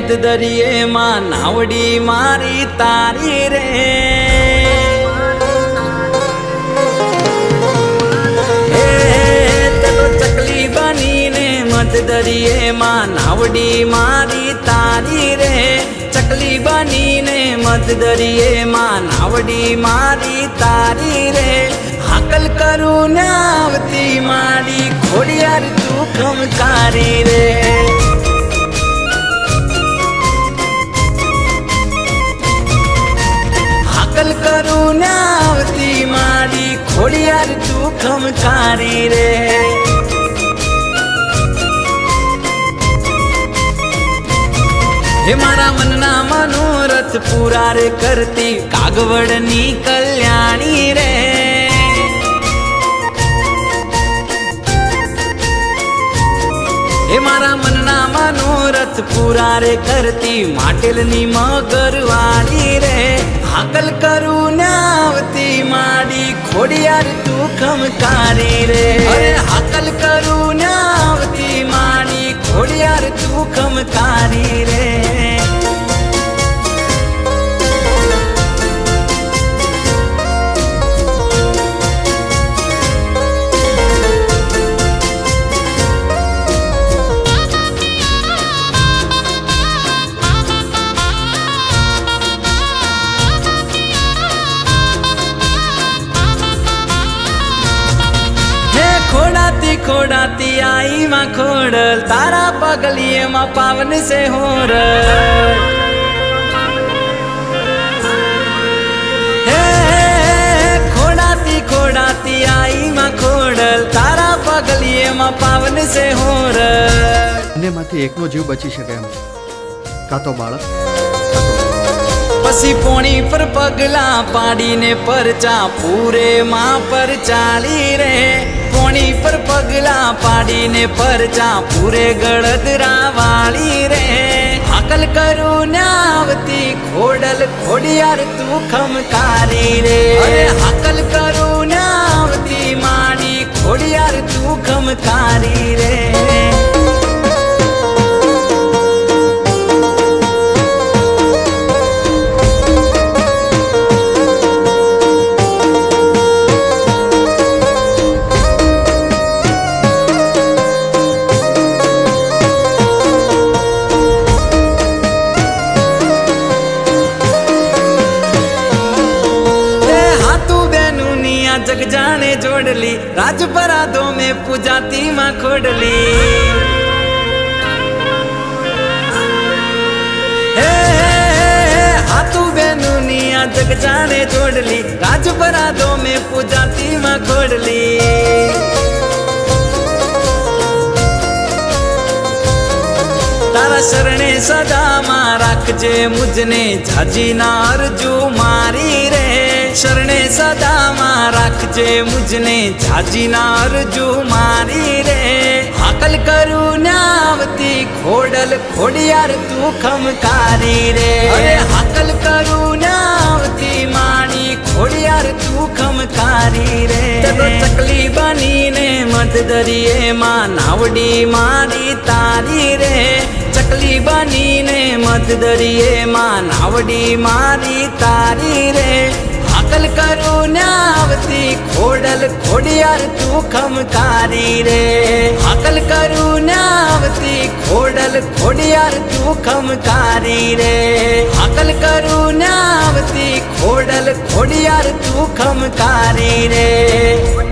દરિયેમાં, નાવડી મારી તારી રે. ચકલી બનીને મધ દરિયેમાં, નાવડી મારી તારી રે. ચકલી બનીને મધ દરિયેમાં, નાવડી મારી તારી રે. હાકલ કરું ને આવતી માડી ખોડિયાર તું ખમકારી રે. હાકલ કરું ને આવતી મારી ખોડિયાર તું ખમકારી રે. હે મારા મનના મનોરથ પૂરા રે કરતી કાગવડની કલ્યાણી રે. હે મારા મનના મનોરથ પૂરા રે કરતી માટેલની મગરવાળી રે. હાકલ કરું ને આવતી માડી ખોડિયાર તું ખમકારી રે હાકલ ખોડાતી આઈ માં ખોડલ તારા પગલીએ માં પાવન છે હોર હે ખોડાતી ખોડાતી આઈ માં ખોડલ તારા પગલીએ માં પાવન છે હોર એમાંથી એકનો જીવ બચી શકે એમ. કાં તો બાળક પછી પોણી પર પગલા પાડીને પરચા પૂરે માં પર ચાલી રે પોણી પર પગલા પાડીને પરચા પૂરે ગળદરા વાળી રે. હાકલ કરું ને આવતી ખોડલ ખોડિયાર તું ખમકારી રે. અરે હાકલ કરું ને આવતી માડી ખોડિયાર તું ખમકારી રે. જોડલી રાજપરા में બેનું ની આ જગ જાણે જોડલી રાજપરા દો મેં પૂજાતી માં ખોડલી. તારા શરણે સદામાં રાખજે મુજને જાજી ના અરજુ મારી રે. શરણે રાખજે મુજને, જાજી ના મારી રે. હાકલ કરું ને આવતી ખોડલ, ખોડિયાર તું ખમકારી રે. હાકલ કરું ને આવતી માણી, ખોડિયાર તું ખમકારી રે. ચકલી બનીને મધ દરિયેમાં નાવડી મારી તારી રે. ચકલી બનીને મધ દરિયેમાં નાવડી મારી તારી રે. હાકલ કરું આવતી, ખોડલ ખોડિયાર તું ખમકારી રે. હાકલ કરું આવતી, ખોડલ ખોડિયાર તું ખમકારી રે. હાકલ કરું આવતી, ખોડલ ખોડિયાર તું ખમકારી રે.